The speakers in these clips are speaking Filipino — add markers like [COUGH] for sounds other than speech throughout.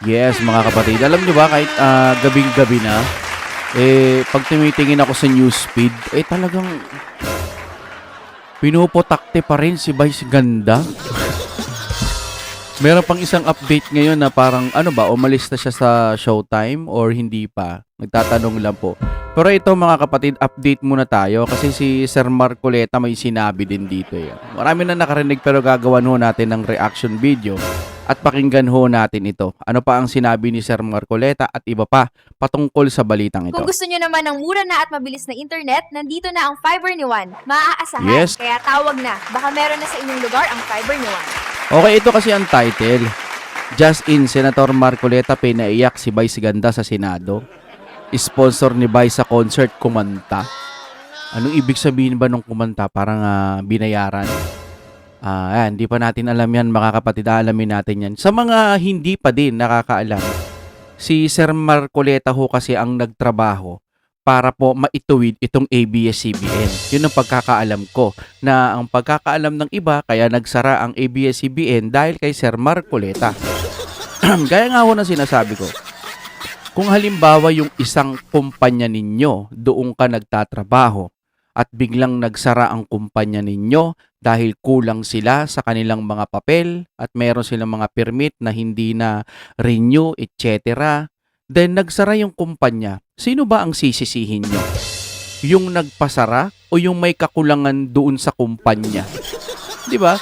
Yes, mga kapatid. Alam nyo ba, kahit ah, gabing-gabi na, eh, pag tumitingin ako sa newsfeed, eh talagang pinupotakte pa rin si Vice Ganda. [LAUGHS] Meron pang isang update ngayon na parang, ano ba, umalis na siya sa showtime or hindi pa? Nagtatanong lang po. Pero ito mga kapatid, update muna tayo kasi si Sir Marcoleta may sinabi din dito. Eh. Marami na nakarinig pero gagawan ho natin ng reaction video at pakinggan ho natin ito. Ano pa ang sinabi ni Sir Marcoleta at iba pa patungkol sa balitang ito. Kung gusto nyo naman ng mura na at mabilis na internet, nandito na ang Fiber ni Juan. Maaasahan, Yes. kaya tawag na. Baka meron na sa inyong lugar ang Fiber ni Juan. Okay, ito kasi ang title. Just in, Senator Marcoleta pinaiyak si Vice Ganda sa Senado. Sponsor ni Vice sa concert kumanta. Anong ibig sabihin ba nung kumanta? Parang ah, binayaran. Ah, yan, hindi pa natin alam yan mga kapatid. Alamin natin yan. Sa mga hindi pa din nakakaalam, si Sir Marcoleta ho kasi ang nagtrabaho para po maituwid itong ABS-CBN. Yun ang pagkakaalam ko na ang pagkakaalam ng iba kaya nagsara ang ABS-CBN dahil kay Sir Marcoleta. [CLEARS THROAT] Gaya nga ho na sinasabi ko, kung halimbawa yung isang kumpanya ninyo doon ka nagtatrabaho at biglang nagsara ang kumpanya ninyo dahil kulang sila sa kanilang mga papel at meron silang mga permit na hindi na renew, etc. Then nagsara yung kumpanya, sino ba ang sisisihin nyo? Yung nagpasara o yung may kakulangan doon sa kumpanya? Di ba?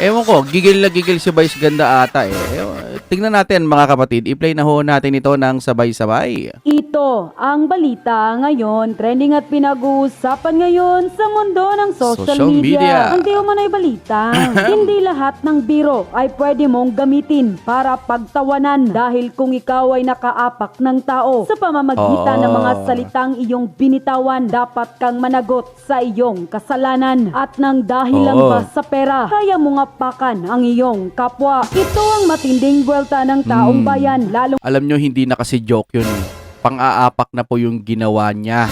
Ewan ko, gigil na gigil si Vice Ganda ata eh. Ewan, Tingnan natin mga kapatid, i-play na ho natin ito ng sabay-sabay. Ito ang balita ngayon, trending at pinag-uusapan ngayon sa mundo ng social, Social media. media. Hindi umano'y balita. [LAUGHS] Hindi lahat ng biro ay pwede mong gamitin para pagtawanan dahil kung ikaw ay nakaapak ng tao sa pamamagitan ng mga Oo. salitang iyong binitawan, dapat kang managot sa iyong kasalanan at nang dahil lang Oo. ba sa pera, kaya mo nga pakan ang iyong kapwa. Ito ang matinding buwelta ng taong Mm. bayan, lalo Alam nyo, hindi na kasi joke yun. eh. Pang-aapak na po yung ginawa niya.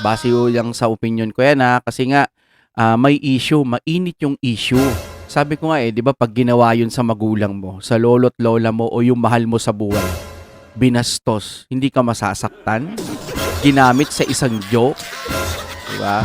Base ho lang sa opinion ko yan ha. Kasi nga, ah, may issue. Mainit yung issue. Sabi ko nga eh, di ba pag ginawa yun sa magulang mo, sa lolo't lola mo o yung mahal mo sa buhay, binastos, hindi ka masasaktan? Ginamit sa isang joke? Di ba?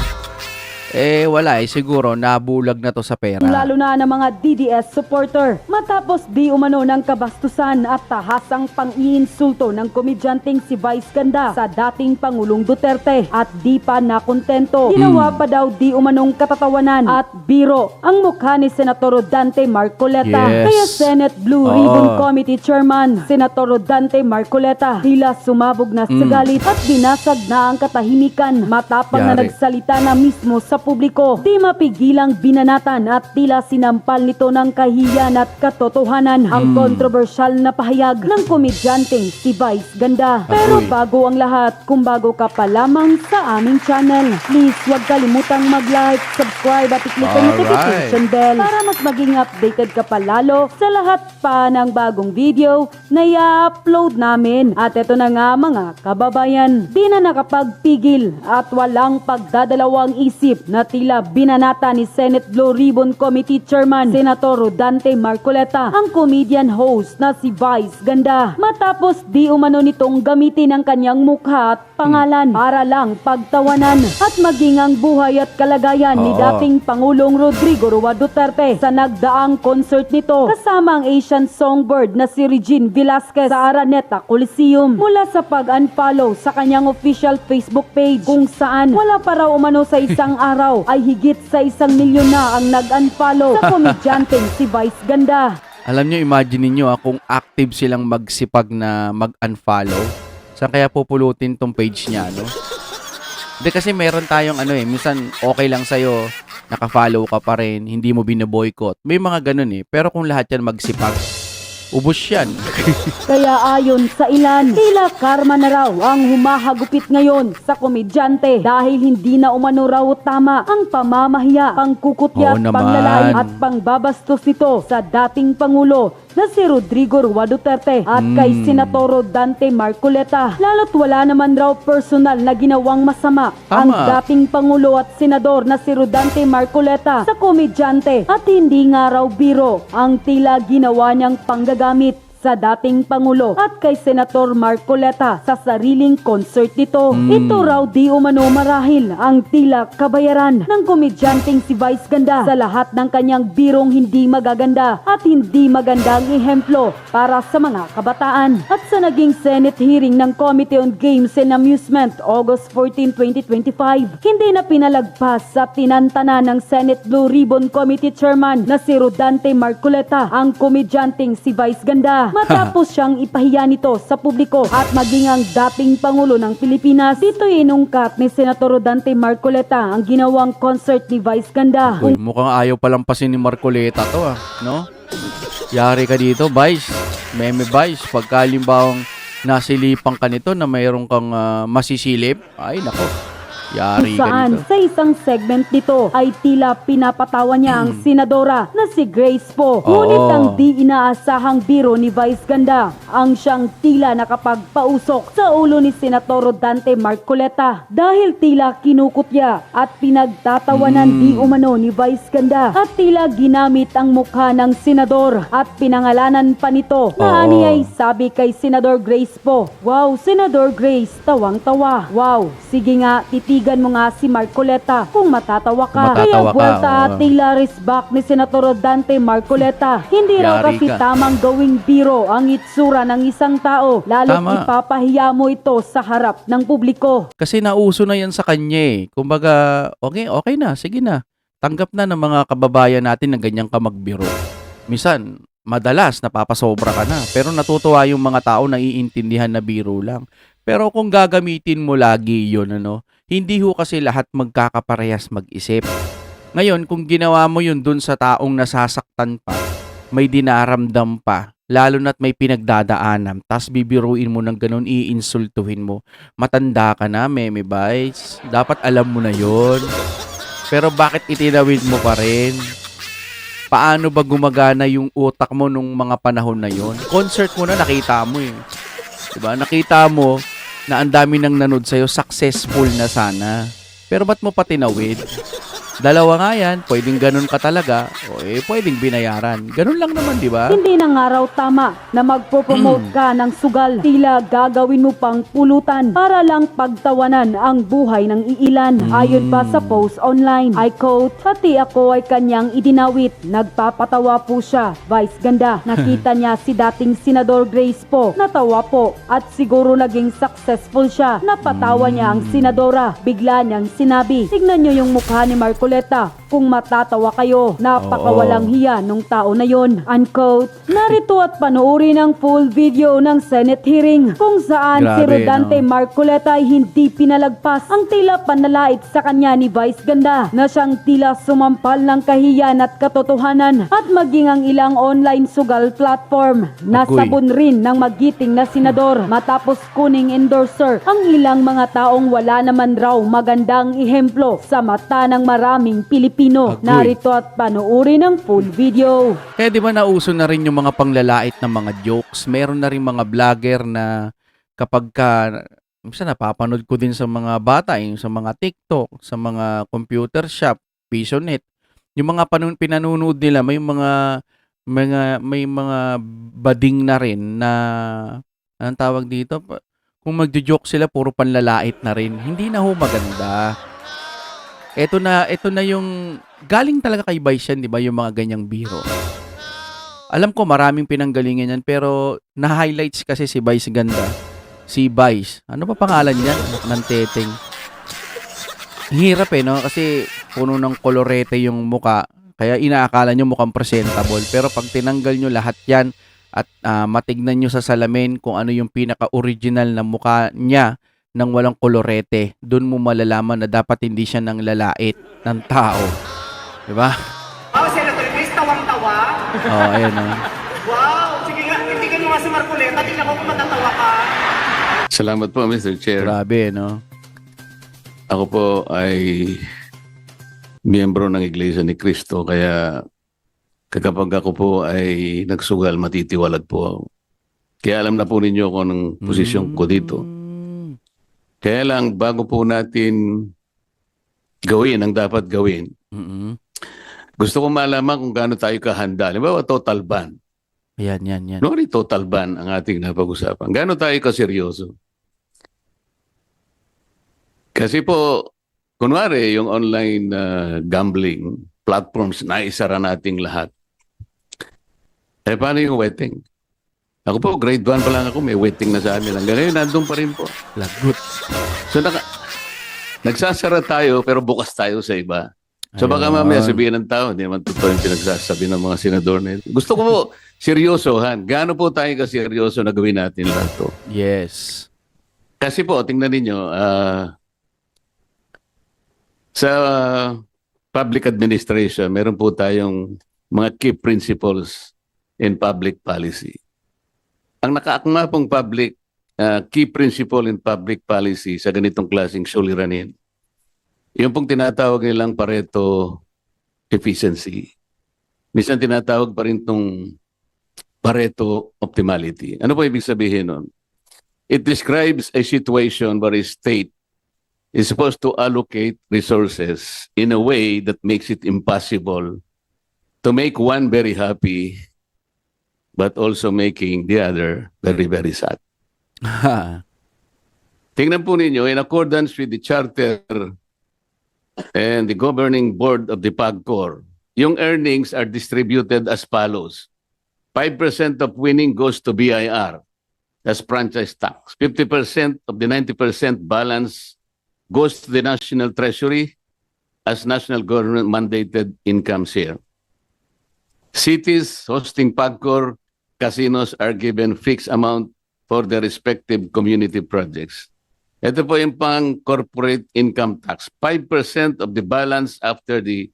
Eh, wala eh. Siguro, nabulag na to sa pera. lalo na ng mga DDS supporter. Matapos di umano ng kabastusan at tahasang pang-iinsulto ng komedyanteng si Vice Ganda sa dating Pangulong Duterte at di pa nakontento. Ginawa pa daw di umanong katatawanan at biro ang mukha ni Senator Dante Marcoleta. Yes. Kaya Senate Blue Oo. Ribbon Committee Chairman Senator Dante Marcoleta tila sumabog na sa Mm. galit at binasag na ang katahimikan matapang na Yari. nagsalita na mismo sa publiko. Di mapigilang binanatan at tila sinampal nito ng kahiyan at katotohanan ang Mm. kontrobersyal na pahayag ng komedyanteng si Vice Ganda. Pero Agoy. bago ang lahat, kung bago ka pa lamang sa aming channel, please huwag kalimutang mag-like, subscribe at i-click ang notification bell para mas maging updated ka pa lalo sa lahat pa ng bagong video na i-upload namin. At ito na nga mga kababayan, di na nakapagpigil at walang pagdadalawang isip na tila binanata ni Senate Blue Ribbon Committee Chairman Senator Rodante Marcoleta ang comedian host na si Vice Ganda. Matapos di umano nitong gamitin ang kanyang mukha at pangalan para lang pagtawanan at maging ang buhay at kalagayan ni dating Pangulong Rodrigo Roa Duterte sa nagdaang concert nito kasama ang Asian songbird na si Regine Velasquez sa Araneta Coliseum mula sa pag-unfollow sa kanyang official Facebook page kung saan wala pa raw umano sa isang araw [LAUGHS] ay higit sa isang milyon na ang nag-unfollow sa komedyanteng si Vice Ganda. Alam nyo, imagine niyo ah, kung active silang magsipag na mag-unfollow. Saan kaya pupulutin tong page niya, no? Hindi kasi meron tayong ano eh, minsan okay lang sa'yo, naka-follow ka pa rin, hindi mo binaboycott. May mga ganun eh. Pero kung lahat yan magsipag, ubos yan. [LAUGHS] Kaya ayon sa ilan, tila karma na raw ang humahagupit ngayon sa komedyante dahil hindi na umano raw tama ang pamamahiya, pangkukutya Oo naman. at pangbabastos nito sa dating Pangulo na si Rodrigo Rua Duterte at kay Mm. Senatoro Dante Marcoleta. Lalo't wala naman raw personal na ginawang masama ang Tama. dating Pangulo at Senador na si Rodante Marcoleta sa komedyante at hindi nga raw biro ang tila ginawa niyang panggagamit sa dating Pangulo at kay Senator Marcoleta sa sariling concert nito. Hmm. Ito raw di umano marahil ang tila kabayaran ng komedyanteng si Vice Ganda sa lahat ng kanyang birong hindi magaganda at hindi magandang ehemplo para sa mga kabataan. At sa naging Senate hearing ng Committee on Games and Amusement August 14, 2025, hindi na pinalagpas sa tinantana ng Senate Blue Ribbon Committee Chairman na si Rodante Marcoleta ang komedyanteng si Vice Ganda. [LAUGHS] Matapos siyang ipahiya nito sa publiko at maging ang dating Pangulo ng Pilipinas, dito inungkat ni Senator Rodante Marcoleta ang ginawang concert ni Vice Ganda. Uy, mukhang ayaw palampasin ni Marcoleta to ah, no? Yari ka dito, Vice. Meme Vice, pagka halimbawang nasilipang ka nito na mayroon kang ah, masisilip, ay nako, yari Kung saan dito. sa isang segment nito ay tila pinapatawa niya ang senadora na si Grace po. Ngunit ang di inaasahang biro ni Vice Ganda ang siyang tila nakapagpausok sa ulo ni Senator Dante Marcoleta dahil tila kinukutya at pinagtatawanan Mm. di umano ni Vice Ganda at tila ginamit ang mukha ng senador at pinangalanan pa nito na Oo. ani ay sabi kay Senador Grace po, Wow, Senador Grace, tawang-tawa. Wow, sige nga, titigan mo nga si Marcoleta kung matatawa ka. Matatawa Kaya ka, buwelta oo. at tila risbak ni Senator Dante Marcoleta. Hindi raw Yari kasi ka. tamang gawing biro ang itsura ng isang tao, lalo Tama. ipapahiya mo ito sa harap ng publiko. Kasi nauso na yan sa kanya eh. Kumbaga, okay, okay na, sige na. Tanggap na ng mga kababayan natin na ganyan ka magbiro. Misan, madalas napapasobra ka na. Pero natutuwa yung mga tao na iintindihan na biro lang. Pero kung gagamitin mo lagi yun, ano, hindi ho kasi lahat magkakaparehas mag-isip. Ngayon, kung ginawa mo yun dun sa taong nasasaktan pa, may dinaramdam pa, lalo na't may pinagdadaanan, tas bibiruin mo ng ganun, iinsultuhin mo, matanda ka na, meme bites. Dapat alam mo na yon. Pero bakit itinawid mo pa rin? Paano ba gumagana yung utak mo nung mga panahon na yon? Concert mo na, nakita mo eh. Diba? Nakita mo na ang dami nang nanood sa'yo, successful na sana. Pero ba't mo pa tinawid? Dalawa nga yan, pwedeng ganun ka talaga, o eh, pwedeng binayaran. Ganun lang naman, di ba? Hindi na nga raw tama na magpo-promote ka ng sugal. Tila gagawin mo pang pulutan para lang pagtawanan ang buhay ng iilan. Ayon pa sa post online, I quote, Pati ako ay kanyang idinawit. Nagpapatawa po siya. Vice ganda. [LAUGHS] Nakita niya si dating Senador Grace po. Natawa po. At siguro naging successful siya. Napatawa niya ang senadora. Bigla niyang sinabi, Tignan niyo yung mukha ni Marcoleta. Kung matatawa kayo, napakawalang hiya nung tao na yon. Unquote. Narito at panoorin ang full video ng Senate hearing kung saan si Grabe, Rodante no? Marcoleta ay hindi pinalagpas ang tila panalait sa kanya ni Vice Ganda na siyang tila sumampal ng kahiyan at katotohanan at maging ang ilang online sugal platform. Nasabon rin ng magiting na senador matapos kuning endorser ang ilang mga taong wala naman raw magandang ehemplo sa mata ng maraming Pilipino. Agoy. Narito at panoorin ang full video. Kaya di ba nauso na rin yung mga panglalait ng mga jokes? Meron na rin mga vlogger na kapag ka, minsan napapanood ko din sa mga bata, yung sa mga TikTok, sa mga computer shop, Visionet. Yung mga panun, pinanunood nila, may mga mga may mga bading na rin na anong tawag dito? Kung magjo-joke sila, puro panlalait na rin. Hindi na ho maganda. Ito na, ito na yung galing talaga kay yan, di ba? Yung mga ganyang biro. Alam ko maraming pinanggalingan yan, pero na-highlights kasi si Vice ganda. Si Vice. Ano pa pangalan niya? Ng teteng. Hirap eh, no? Kasi puno ng kolorete yung muka. Kaya inaakala nyo mukhang presentable. Pero pag tinanggal nyo lahat yan at ah, matignan nyo sa salamin kung ano yung pinaka-original na muka niya nang walang kolorete, doon mo malalaman na dapat hindi siya nang lalait ng tao. Diba? Oh, Senator Chris, tawang-tawa. Oo, oh, ayun oh. [LAUGHS] Wow! Sige nga, itigan mo nga si Marcoleta. Tingnan ko kung matatawa ka. Salamat po, Mr. Chair. Grabe, no? Ako po ay miyembro ng Iglesia ni Cristo kaya kapag ako po ay nagsugal, matitiwalag po ako. Kaya alam na po ninyo kung anong posisyon ko dito. Kaya lang, bago po natin gawin ang dapat gawin, Mm-mm. gusto ko malaman kung gaano tayo kahanda. Halimbawa, total ban. Yan, yan, yan. No, total ban ang ating napag-usapan. Gaano tayo kaseryoso? Kasi po, kunwari, yung online uh, gambling platforms, naisara nating lahat. Eh, paano yung wetting? Ako po, grade 1 pa lang ako, may wetting na sa amin. Hanggang ngayon, nandun pa rin po. Lagot. So, naka, nagsasara tayo, pero bukas tayo sa iba. So, baka Ayun. mamaya sabihin ng tao, hindi naman totoo yung pinagsasabi ng mga senador na ito. Gusto ko po, seryosohan. Gaano po tayo kaseryoso na gawin natin lahat to? Yes. Kasi po, tingnan ninyo, ah, sa public administration, meron po tayong mga key principles in public policy. Ang nakaakma pong public, ah, key principle in public policy sa ganitong klaseng suliranin, yung pong tinatawag nilang Pareto efficiency. Minsan tinatawag pa rin itong Pareto optimality. Ano po ibig sabihin nun? It describes a situation where a state is supposed to allocate resources in a way that makes it impossible to make one very happy, but also making the other very, very sad. [LAUGHS] Tingnan po ninyo, in accordance with the charter and the governing board of the PAGCOR, yung earnings are distributed as follows. 5% of winning goes to BIR. That's franchise tax. 50% of the 90% balance goes to the National Treasury as national government mandated income share. Cities hosting PAGCOR casinos are given fixed amount for their respective community projects. Ito po yung pang corporate income tax. 5% of the balance after the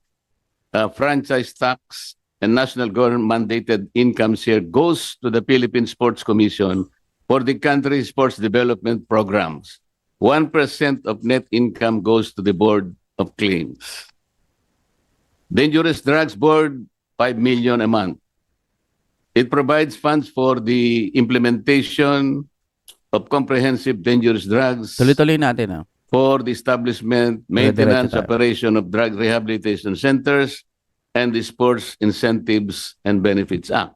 uh, franchise tax and national government mandated income share goes to the Philippine Sports Commission for the country's sports development programs. 1% of net income goes to the Board of Claims. Dangerous Drugs Board, 5 million a month. It provides funds for the implementation of comprehensive dangerous drugs Tuloy-tuloy natin, ah. for the establishment, maintenance, tayo. operation of drug rehabilitation centers, and the Sports Incentives and Benefits Act.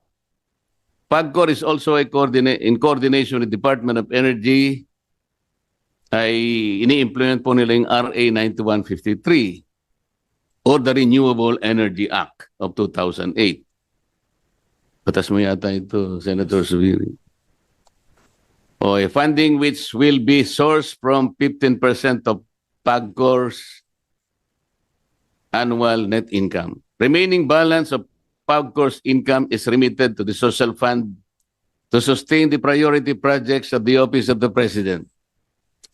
PAGCOR is also a coordinate in coordination with Department of Energy ay ini-implement po nila yung RA 9153 or the Renewable Energy Act of 2008. Batas mo yata ito, Senator Subiri. O a funding which will be sourced from 15% of PAGCOR's annual net income. Remaining balance of PAGCOR's income is remitted to the social fund to sustain the priority projects of the Office of the President.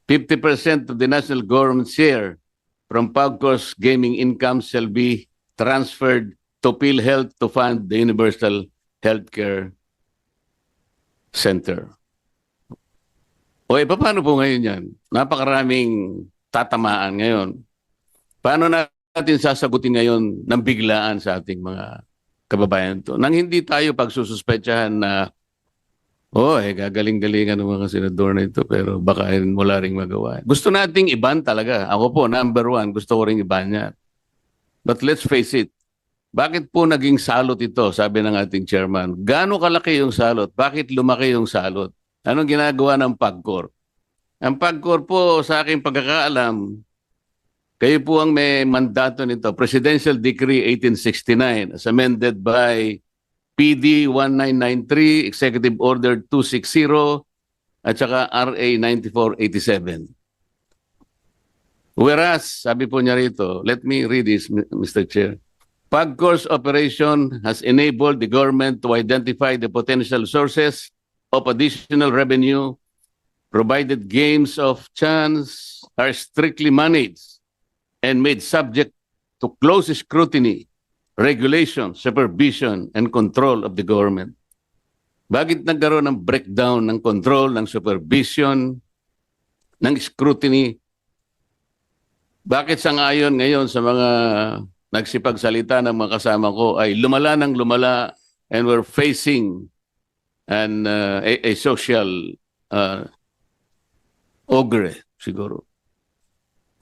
50% of the national government share from PAGCOR's gaming income shall be transferred to PhilHealth to fund the Universal Healthcare Center. O eh, paano po ngayon yan? Napakaraming tatamaan ngayon. Paano natin sasagutin ngayon ng biglaan sa ating mga kababayan to? Nang hindi tayo pagsususpetsahan na oh, eh, gagaling-galingan ng mga senador na ito pero baka rin wala ring magawa. Gusto nating iban talaga. Ako po, number one, gusto ko ring iban yan. But let's face it, bakit po naging salot ito, sabi ng ating chairman? Gaano kalaki yung salot? Bakit lumaki yung salot? Anong ginagawa ng PAGCOR? Ang PAGCOR po, sa aking pagkakaalam, kayo po ang may mandato nito. Presidential Decree 1869 as amended by PD 1993, Executive Order 260, at saka RA 9487. Whereas, sabi po niya rito, let me read this, Mr. Chair. PAGCOR's operation has enabled the government to identify the potential sources of additional revenue provided games of chance are strictly managed and made subject to close scrutiny, regulation, supervision, and control of the government. Bakit nagkaroon ng breakdown ng control, ng supervision, ng scrutiny? Bakit sangayon ngayon sa mga nagsipagsalita ng mga kasama ko ay lumala ng lumala and we're facing an, uh, a, a social uh, ogre siguro.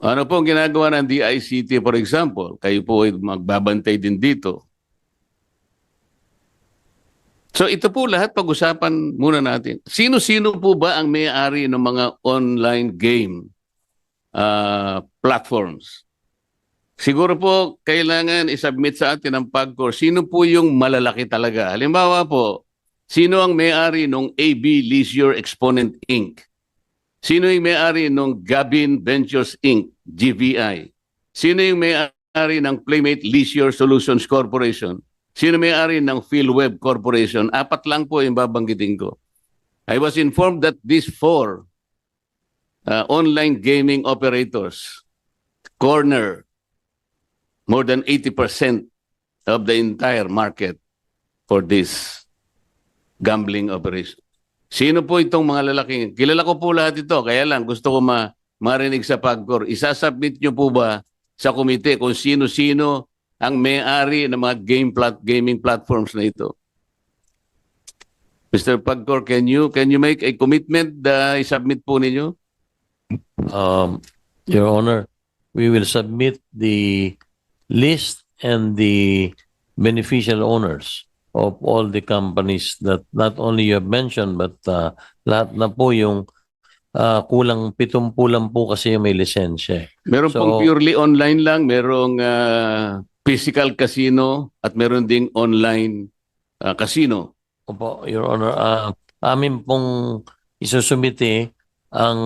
Ano po ang ginagawa ng DICT for example? Kayo po ay magbabantay din dito. So ito po lahat pag-usapan muna natin. Sino-sino po ba ang may-ari ng mga online game ah, platforms? Siguro po kailangan isubmit sa atin ang PAGCOR. Sino po yung malalaki talaga? Halimbawa po, sino ang may-ari ng AB Leisure Exponent Inc.? Sino yung may-ari ng Gabin Ventures Inc., GVI? Sino yung may-ari ng Playmate Leisure Solutions Corporation? Sino may-ari ng PhilWeb Corporation? Apat lang po yung babanggitin ko. I was informed that these four uh, online gaming operators corner more than 80% of the entire market for this gambling operation. Sino po itong mga lalaking? Kilala ko po lahat ito, kaya lang gusto ko ma marinig sa PAGCOR. Isasubmit nyo po ba sa komite kung sino-sino ang may-ari ng mga game plat gaming platforms na ito? Mr. Pagcor, can you can you make a commitment na i-submit po ninyo? Um, Your Honor, we will submit the list and the beneficial owners of all the companies that not only you have mentioned but uh, lahat na po yung uh, kulang pitumpu lang po kasi yung may lisensya. Meron So- pong purely online lang, merong ah, physical casino at meron ding online ah, casino. Opo, Your Honor, ah, amin pong isusumite ang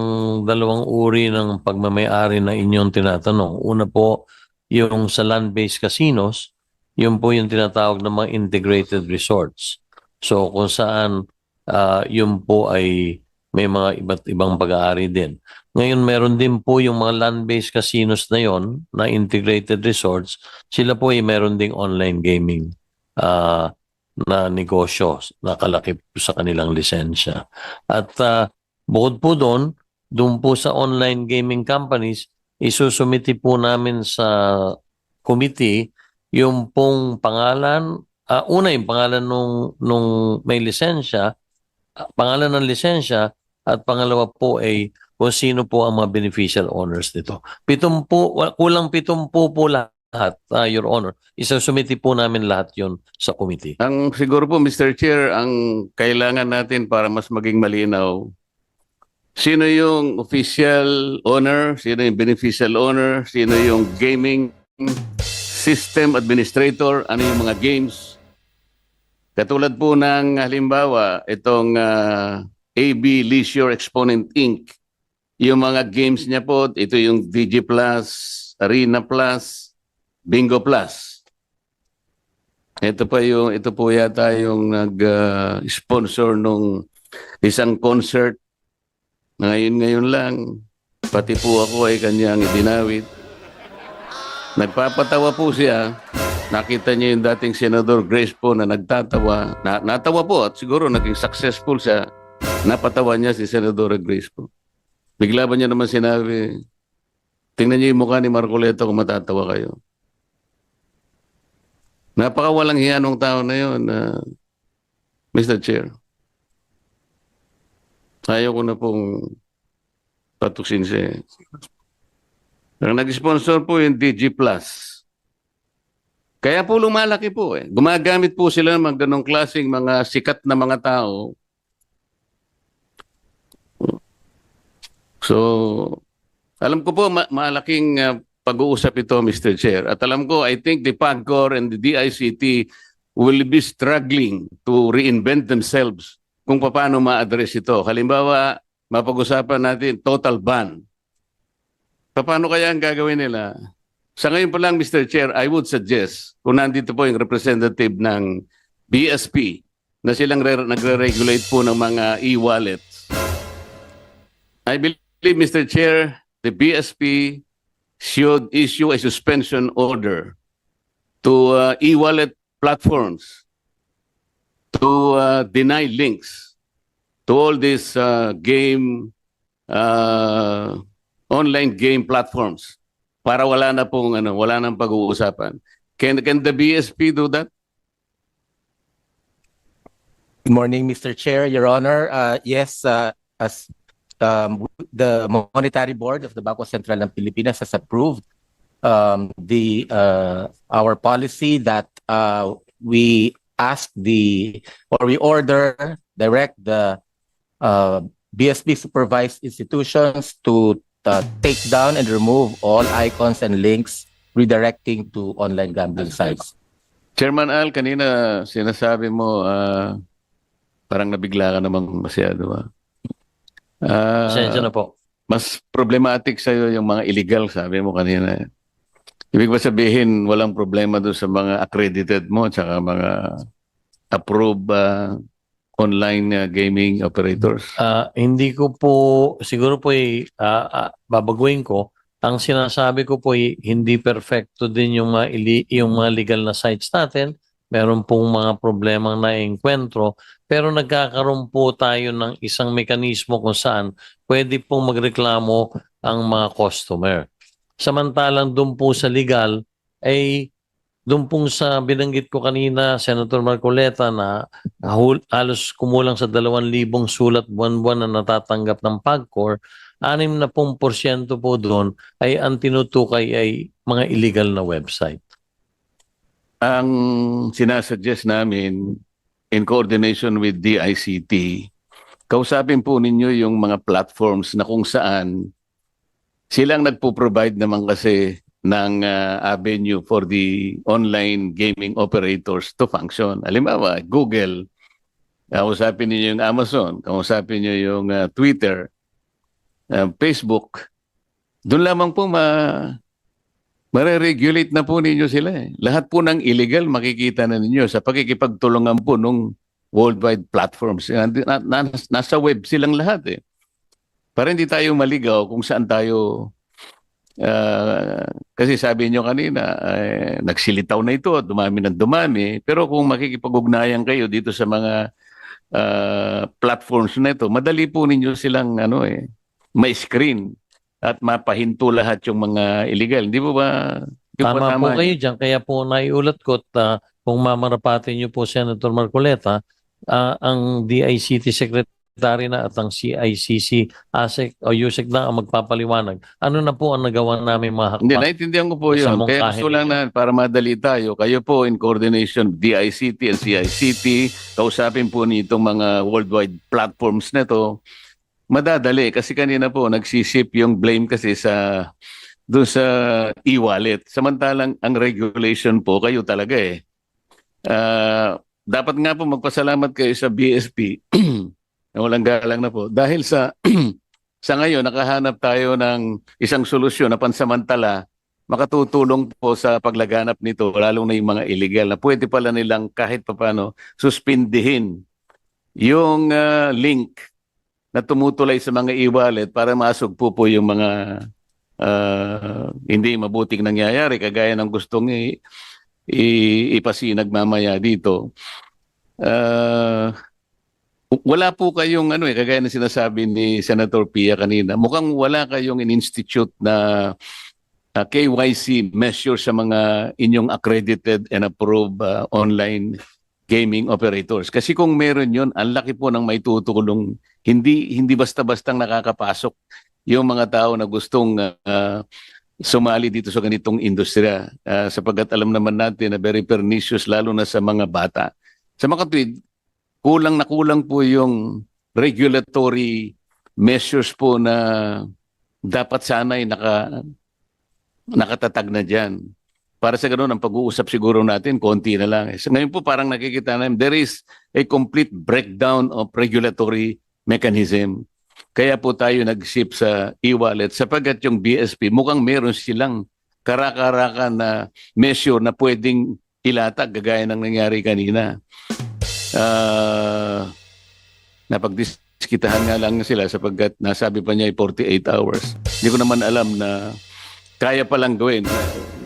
dalawang uri ng pagmamayari na inyong tinatanong. Una po, yung sa land-based casinos, yun po yung tinatawag ng mga integrated resorts. So kung saan ah, yun po ay may mga iba't ibang pag-aari din. Ngayon, meron din po yung mga land-based casinos na yon na integrated resorts. Sila po ay meron ding online gaming ah, na negosyo nakalaki po sa kanilang lisensya. At ah, bukod po doon, doon po sa online gaming companies, isusumiti po namin sa committee yung pong pangalan, ah, una yung pangalan nung, nung may lisensya, ah, pangalan ng lisensya, at pangalawa po ay kung sino po ang mga beneficial owners nito. Pitumpu, wa- kulang pitumpu po lahat, ah, Your Honor. Isusumiti po namin lahat yon sa committee. Ang siguro po Mr. Chair, ang kailangan natin para mas maging malinaw, sino yung official owner, sino yung beneficial owner, sino yung gaming system administrator, ano yung mga games. Katulad po ng halimbawa, itong ah, AB Leisure Exponent Inc. Yung mga games niya po, ito yung DG Plus, Arena Plus, Bingo Plus. Ito pa yung ito po yata yung nag-sponsor nung isang concert. Ngayon ngayon lang pati po ako ay kanyang idinawit. Nagpapatawa po siya. Nakita niya yung dating senador Grace po na nagtatawa. Na, natawa po at siguro naging successful siya. Napatawa niya si Senador Grace po. Bigla ba niya naman sinabi, tingnan niyo yung mukha ni Marcoleta kung matatawa kayo. Napakawalang hiya nung tao na yun, uh, Mr. Chair. Ayaw ko na pong patuksin siya. Ang nag-sponsor po yung DG Plus. Kaya po lumalaki po eh. Gumagamit po sila ng mga ganong klaseng mga sikat na mga tao. So, alam ko po ma- malaking uh, pag-uusap ito, Mr. Chair. At alam ko, I think the PAGCOR and the DICT will be struggling to reinvent themselves kung paano ma-address ito. Halimbawa, mapag-usapan natin total ban. Paano kaya ang gagawin nila? Sa ngayon pa lang, Mr. Chair, I would suggest, kung nandito po yung representative ng BSP, na silang re- nagre-regulate po ng mga e-wallets. I believe, Mr. Chair, the BSP should issue a suspension order to uh, e-wallet platforms to uh, deny links to all these uh, game uh, online game platforms para wala na pong ano wala nang pag-uusapan can can the BSP do that Good morning, Mr. Chair, Your Honor. Uh, yes, uh, as um, the Monetary Board of the Bangko Sentral ng Pilipinas has approved um, the uh, our policy that uh, we ask the or we order direct the uh, BSP supervised institutions to uh, take down and remove all icons and links redirecting to online gambling sites. Chairman Al, kanina sinasabi mo ah, parang nabigla ka namang masyado. ah. Ah, Pasensya na po. mas problematic sa'yo yung mga illegal, sabi mo kanina. Ibig ba sabihin, walang problema doon sa mga accredited mo tsaka mga approved ah, online ah, gaming operators? Ah, hindi ko po siguro po ay ah, ah, babaguhin ko. Ang sinasabi ko po ay hindi perfecto din yung mga ili- yung mga legal na sites natin. Meron pong mga problemang naiengkwentro pero nagkakaroon po tayo ng isang mekanismo kung saan pwede pong magreklamo ang mga customer. Samantalang doon po sa legal ay doon pong sa binanggit ko kanina, Senator Marcoleta, na halos kumulang sa 2,000 sulat buwan-buwan na natatanggap ng PAGCOR, anim na pong porsyento po doon ay ang tinutukay ay mga illegal na website. Ang sinasuggest namin in coordination with DICT, kausapin po ninyo yung mga platforms na kung saan silang nagpo-provide naman kasi ng ah, avenue for the online gaming operators to function. Halimbawa, Google, kausapin niyo yung Amazon, kausapin niyo yung ah, Twitter, ah, Facebook. Doon lamang po ma Mare-regulate na po ninyo sila eh. Lahat po ng illegal makikita na ninyo sa pakikipagtulungan po nung worldwide platforms. Nasa web silang lahat eh. Para hindi tayo maligaw kung saan tayo ah, kasi sabi nyo kanina, eh, nagsilitaw na ito, dumami ng dumami. Pero kung makikipag-ugnayan kayo dito sa mga ah, platforms na ito, madali po ninyo silang ano eh, may screen at mapahinto lahat yung mga illegal. Hindi po ba? Po Tama, po tama kayo dyan. Kaya po naiulat ko at ah, kung mamarapatin niyo po Senator Marcoleta, ah, ang DICT Secretary na at ang CICC, ASEC o USEC na ang magpapaliwanag. Ano na po ang nagawa namin mga Hindi, hakbang? naintindihan ko po yun. Kaya gusto lang na para madali tayo, kayo po in coordination DICT and CICT, kausapin po nitong mga worldwide platforms na to, madadali. Kasi kanina po, nagsisip yung blame kasi sa doon sa e-wallet. Samantalang ang regulation po, kayo talaga eh. Ah, dapat nga po magpasalamat kayo sa BSP [CLEARS THROAT] na walang galang na po. Dahil sa [CLEARS THROAT] sa ngayon, nakahanap tayo ng isang solusyon na pansamantala makatutulong po sa paglaganap nito, lalo na yung mga illegal na pwede pala nilang kahit papano suspindihin yung ah, link na tumutulay sa mga e-wallet para masugpo po yung mga ah, hindi mabuting nangyayari kagaya ng gustong i- i- ipasinag mamaya dito. Ah, wala po kayong ano eh kagaya ng sinasabi ni Senator Pia kanina. Mukhang wala kayong in-institute na uh, KYC measure sa mga inyong accredited and approved uh, online gaming operators. Kasi kung meron yun, ang laki po ng may tutulong. Hindi, hindi basta-bastang nakakapasok yung mga tao na gustong uh, sumali dito sa ganitong industriya. Uh, sapagkat alam naman natin na very pernicious lalo na sa mga bata. Sa mga kulang na kulang po yung regulatory measures po na dapat sana ay naka, nakatatag na dyan. Para sa ganun, ang pag-uusap siguro natin, konti na lang. So ngayon po parang nakikita namin, there is a complete breakdown of regulatory mechanism. Kaya po tayo nag-ship sa e-wallet sapagkat yung BSP mukhang meron silang karakarakan na measure na pwedeng ilatag gagaya ng nangyari kanina. Ah, napagdiskitahan nga lang sila sapagkat nasabi pa niya ay 48 hours. Hindi ko naman alam na kaya palang gawin.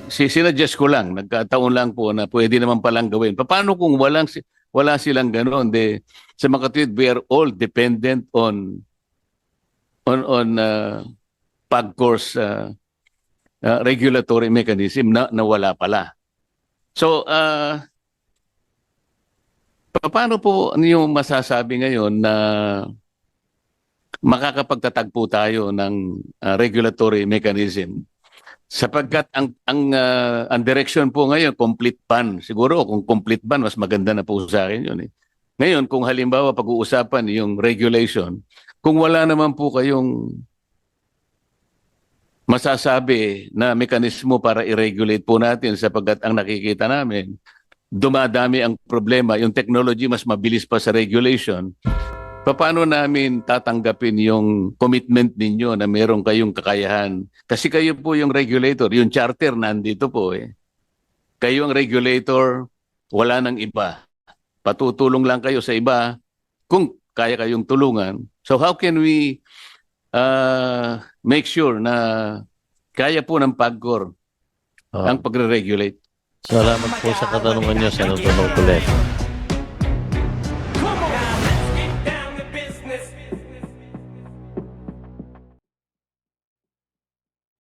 Si sinadjust ko lang, nagkataon lang po na pwede naman palang gawin. Paano kung walang wala silang ganoon? De sa mga tweet, we are all dependent on on on uh, pag-course uh, uh, regulatory mechanism na, na wala pala. So, uh, paano po niyo masasabi ngayon na makakapagtatag po tayo ng uh, regulatory mechanism Sapagkat ang ang ah, ang direction po ngayon complete ban. Siguro kung complete ban mas maganda na po sa akin 'yun eh. Ngayon kung halimbawa pag-uusapan yung regulation, kung wala naman po kayong masasabi na mekanismo para i-regulate po natin sapagkat ang nakikita namin dumadami ang problema, yung technology mas mabilis pa sa regulation. Paano namin tatanggapin yung commitment ninyo na meron kayong kakayahan? Kasi kayo po yung regulator, yung charter nandito po eh. Kayo ang regulator, wala nang iba. Patutulong lang kayo sa iba kung kaya kayong tulungan. So how can we uh, make sure na kaya po ng PAGCOR Ah, ang pagre-regulate? Salamat po sa katanungan niyo, Senator Marcoleta.